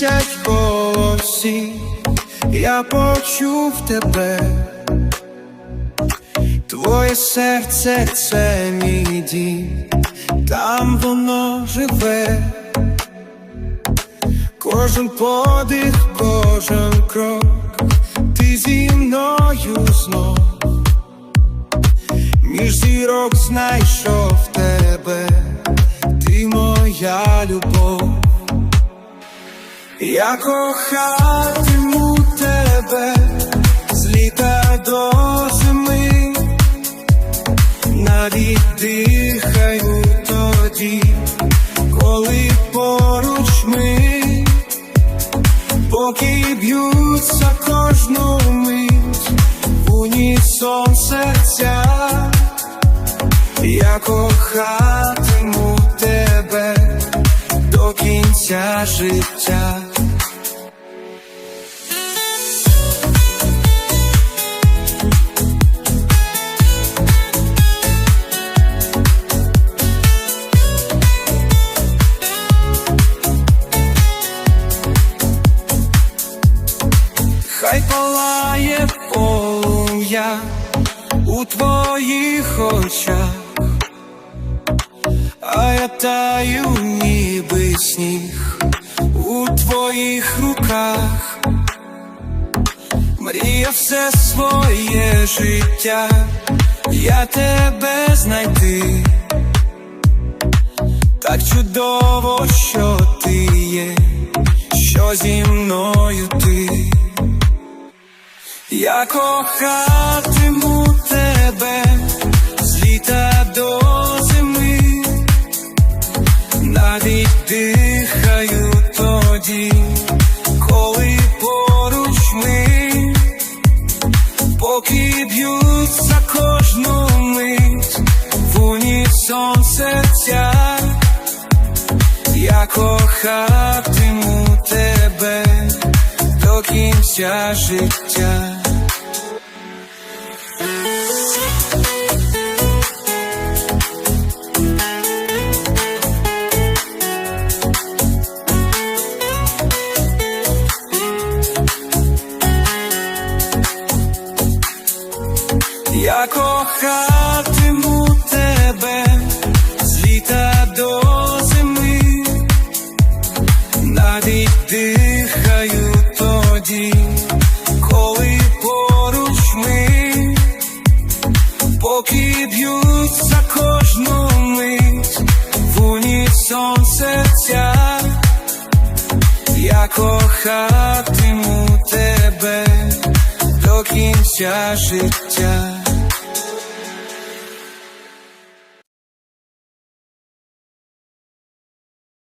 десять голосів, я почув тебе, твоє серце це мій дім, там воно живе, кожен подих, кожен крок, ти зі мною знов, між зірок знайшов тебе, ти моя любов. Я кохатиму тебе з літа до зими, навіть дихаю тоді, коли поруч ми, поки б'ються кожну мить, в унісон серця, я кохатиму тебе до кінця життя. Полум'я у твоїх очах, а я таю ніби сніг у твоїх руках, мрія все своє життя, я тебе знайти, так чудово, що ти є, що зі мною ти. Я кохатиму тебе з літа до зими, навіть дихаю тоді, коли поруч ми, поки б'ються кожну мить, в унісон серця, я кохатиму тебе до кінця життя. Я кохатиму тебе з літа до зими, навіть дихаю тоді, коли поруч ми, поки б'ються кожну мить, в унісон серця, я кохатиму тебе до кінця життя.